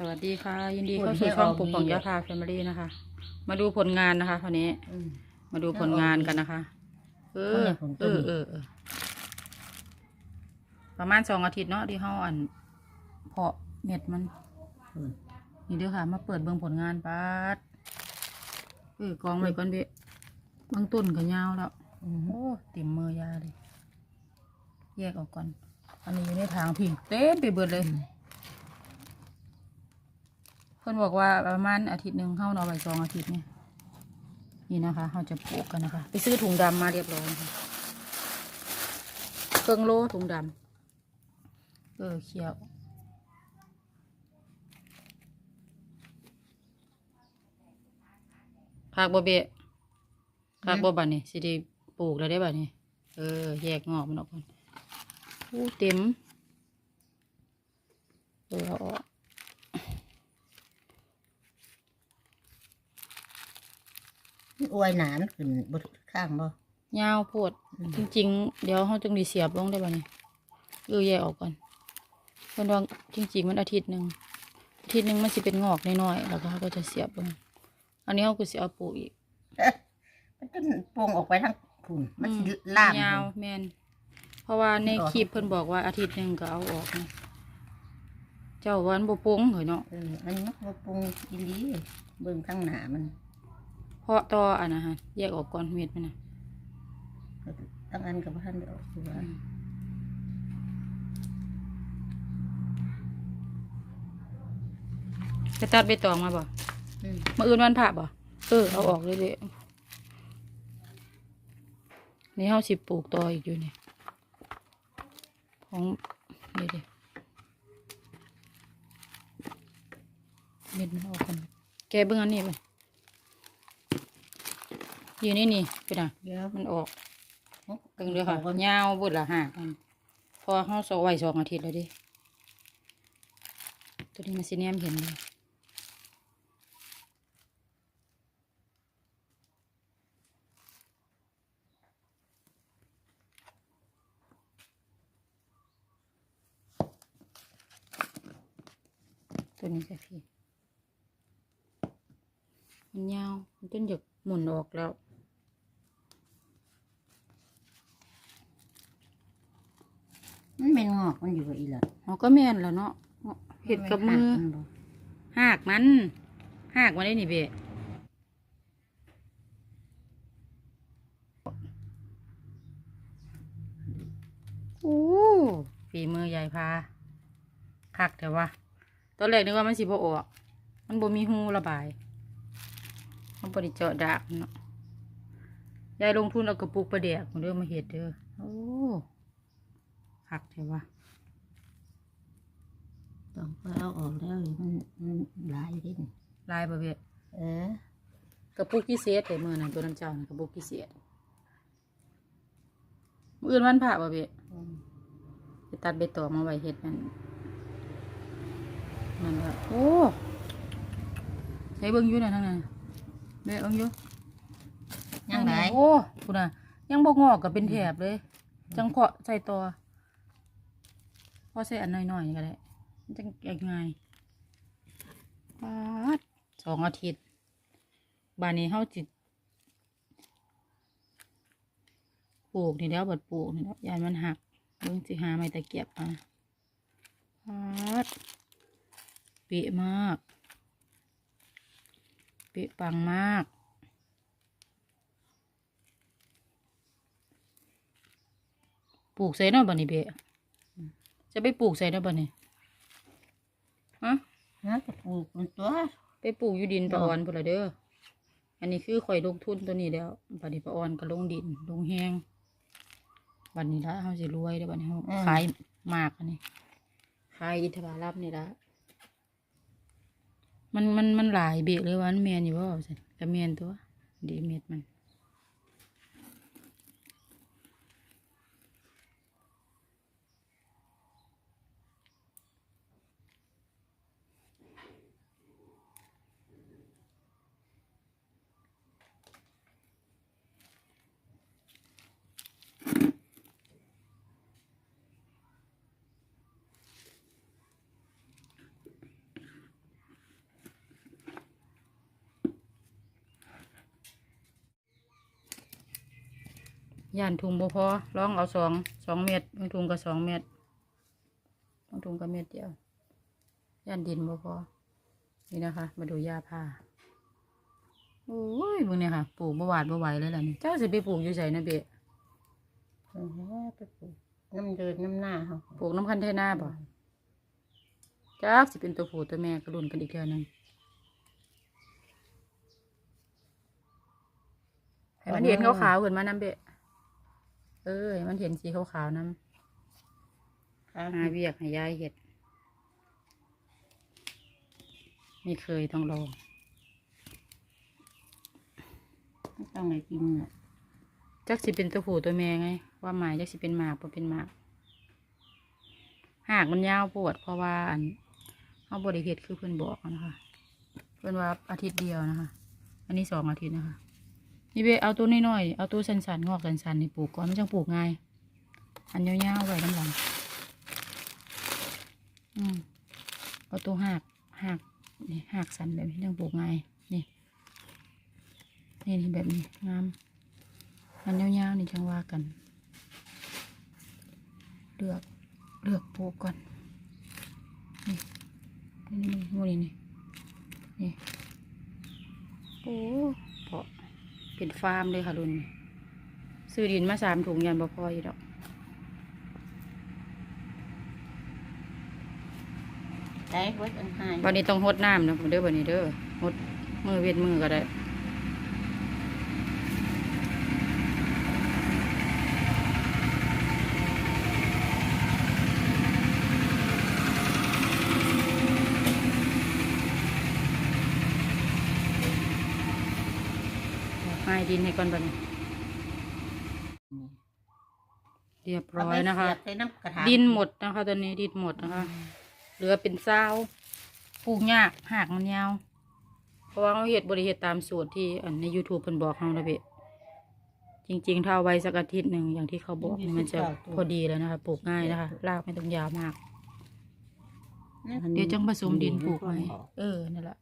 สวัสดีค่ะ ยินดีเข้าสู่ช่องพูปุ๊ดกให้ป่องออกยาพาแฟมิลี่นะคะ มาดูผลงานนะคะคราวนี้อืม มาดูผลงานกันนะคะ เออเอาเนี่ยผมเอต้มอเออเออประมาณสองอาทิตย์เนาะที่เฮาอันเพาะเม็ดมัน อืมนี่เด้อค่ะ มาเปิดเบิ่งผลงานปัดเออกองไว้ก่อนเบะบางต้นก็ยาวแล้ว อืมโอ้เต็มมือยาเลย แยกออกก่อน อันนี้อยู่ในทางพิงเต็มไปเบิดเลยเพิ่นบอกว่าประมาณอาทิตย์หนึ่งเข้านาะไปสองอาทิตย์เนี่ยนี่นะคะเราจะปลูกกันนะคะ ไปซื้อถุงดำมาเรียบร้อยนะคะเครื่องโลถุงดำเออเขียวผักบเบะผักบบันนี่สิได้ปลูกแล้วได้บัดนี่เออ แยกงอกมันออกก่อนอู้เต็มเออเอาออก อวยหนานขึ้นบนข้างบ่ยาวโพดจริง ๆ เดี๋ยวเขาจึงไดีเสียบลงได้บัดนี่เออแยกออกก่อนเพิ่นว่าจริง ๆ มันอาทิตย์หนึ่งอาทิตย์หนึ่งมันสิเป็นงอกน้อยๆแล้วก็เขาก็จะเสียบลงอันนี้เขาก็สิเอาปลูกอีกเอ๊ะมันจะโป่งออกไปทั้งพุ่นมันสิล่ามยาวแมนเพราะว่าในมันออกคลิปเพิ่นบอกว่าอาทิตย์หนึ่งก็เอาออกนะเจ้าวันบ่ปรุงเหรอเนาะเออมันมันบ่ปรุงอีหลีเบิ่งข้างหน้ามัน เพราะต่ออันนะฮะแยกออกก่อนเม็ดมันนะทั้งอันกับท่านได้ออกคือว่าจะตัดใบตองมาบ่อืมมาอื่นวันผ่าบ่เออเอาออกเลยเลยนี่เฮาสิปลูกต่ออีกอยู่นี่ของนี่ดิเม็ดมันออกกันแกเบิ่งอันนี้ไป อยู่นี่นี่ไปนะเดี๋ยวมันออกมันเบิ่งเด้อค่ะยาวเบุดละหากมันพอเฮาสอไว้สองอาทิตย์แล้วเดิตัวนี้มันสิแนมเห็นเลยตัวนี้จะพี่มันยาวมันจนหยกหมุนออกแล้ว มันเป็นงอกมันอยู่กับอีหละอ๋อก็แม่นแล้วเนาะเห็ดกับมือนบ่หากมันหากมันได้นี่เบะโอ้ฝีมือยายพาคักแต่ว่าตอนแรกนึกว่ามันสิบ่ออก มันบ่มีหูระบาย มันบ่ได้เจาะดากเนาะยายลงทุนเอากระปุกประเดียกมาเด้อมาเห็ดเด้อโอ้ คักแต่ว่าต้องไปเอาออกแล้วมันมันหลายเดิลายประเภทเออกระปุกพิเศษแต่มือนั้นตัวน้ำเจ้านะกระปุกพิเศษมืออื่นวันผ่าประเภทอืมไปตัดใบตองมาไว้เห็ดนั่นนั่นละโอ้ใช้เบิ้งอยู่นะทั้งนั้นเบิ้งอยู่ ยังไงโอ้คุณน่ะยังบกงอกกับเป็นแถบเลย จังเพาะใส่ตัวพ อใส่อันน้อยๆก็ได้มันจังแกงง่ายปาดสองอาทิตย์ บานนี้เฮาจิปลูกนี่แล้วบัดปลูกนี่แล้วยายมันหักเบิ่งสิหาไม้ตะเกียบมาปาดเป๊ะมาก เป๊ะปังมากปลูกใส่เนาะบันนี้เบะ จะไปปลูกใส่เนาะบันนี้ฮะน่าจะปลูกมันตัวไปปลูกอยู่ดินอ๋อปะออนพุ่นละเด้อ อันนี้คือข่อยลงทุนตัวนี้แล้วบัดนี้ปะออนก็ลงดินลงแห้งบัดนี้ละเฮาสิรวยเด้อบัดนี้เฮาขายหมากอันนี้ขายอินทผลัมนี่ละมันมันมันหลายเบะเลยว่ามันแมนอยู่ว่าซั่นก็แมนตัวดีเม็ดมัน ย่านถุงบ่พอลองเอาสองสองเม็ดบางถุงก็สองเม็ดบางถุงก็เม็ดเดียว ย่านดินบ่พอนี่นะคะ มาดูหญ้าผ้าโอ้ยเบิ่งเนี่ยค่ะ ปลูกบ่หวาดบ่ไหวเลยล่ะนี่เจ้าสิไปปลูกอยู่ไสนะเบะเออไปปลูกน้ำเดินน้ำหน้าเขาปลูกน้ำคันเทน่าบ่จักสิเป็นตัวผู้ตัวแม่ก็รุ่นกันอีกเทื่อหนึงให้มันเห็นขาวๆขึ้นมานํเบะ เออให้มันเห็นสีขาวๆนํข้างหาเวียกให้ยายเห็ดไม่เคยต้องลองไม่ต้องอะไรกินอะจักสิเป็นตัวผู้ตัวแม่ไง ว่าหมายจักสิเป็นหมากบ่เป็นหมาก หากมันยาวปวด เพราะว่าอันเอาบริเหตุคือเพื่อนบอกนะคะ เพื่อนว่าอาทิตย์เดียวนะคะ อันนี้สองอาทิตย์นะคะ นี่เบเอาตัวน้อยๆ เอาตัวสันๆ งอกสันๆนี่ปลูกก่อนมันจังปลูกง่าย อันยาวๆไว้ลำหลังอืมเอาตัวหักหักนี่หักสันแบบนี้จังปลูกง่าย นี่ นี่นี่แบบนี้งาม อันยาวๆนี่จังว่ากัน เลือก เลือกปลูกก่อน นี่นี่นี่นี่นี่ นี่ โอ้เพาะ เป็นฟาร์มเลยค่ะรุ่นนี้ซื้อดินมาสามถุงยันบ่พออยู่ดอกได้เวิร์ดอันหายวันนี้ต้องหดน้ำนะผมเด้อวันนี้เด้อหดมือเวียนมือก็ได้ ให้ดินให้ก่อนบัดนี้เรียบร้อยนะคะเาไปเสีบใส่น้ำกระถางดินหมดนะคะ ตอนนี้ดินหมดนะคะ เหลือเป็นเศร้าปลูกยากหากมันยาว เพราะว่าเขาเห็ดบริเหตุตามสูตรที่อันใน YouTube เพิ่นบอกเรานะเบะจริง ๆ ถ้าเอาไว้สักอาทิตย์หนึ่งอย่างที่เขาบอกนี่มันจะพอดีแล้วนะคะปลูกง่ายนะคะรากไม่ต้องยาวมาก เดี๋ยวจังผสมดินปลูกไหมเออนั่นแหละ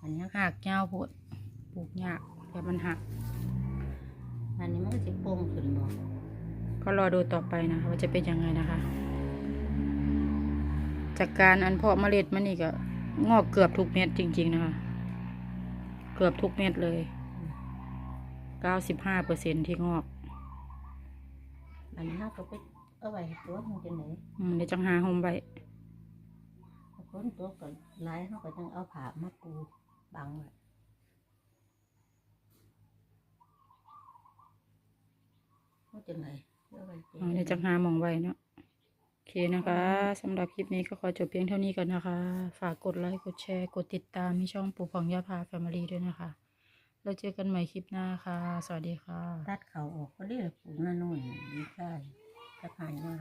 อันนี้หากยาวโพดปลูกยาก แต่มันหัก อันนี้มันก็จะโป่งขึ้นบ่ก็รอดูต่อไปนะคะว่าจะเป็นยังไงนะคะ จากการอันเพาะเมล็ดมันนี่ก็งอกเกือบทุกเม็ดจริง ๆ นะคะ เกือบทุกเม็ดเลยเก้าสิบห้าเปอร์เซ็นที่งอก อันนี้เราก็ไปเอาไว้ตัวมันจะไหนอืมเดี๋ยวจังหาโฮมไว้เอาคนตัวก่อนไล่เขาก็ต้องเอาผ้ามาปูบังไว้ เขาจะไหนเอาไว้อืมเดี๋ยวจังหาหมองไว้เนาะโอเคนะคะสำหรับคลิปนี้ก็ขอจบเพียงเท่านี้ก่อนนะคะ ฝากกดไลค์กดแชร์ กดติดตามที่ช่องปู่ของยาพาแฟมิลี่ด้วยนะคะ แล้วเจอกันใหม่คลิปหน้าค่ะ สวัสดีค่ะ ตัดเขาออกก็เรียกปูหน้าโน่นดีใช่สะพานหน้า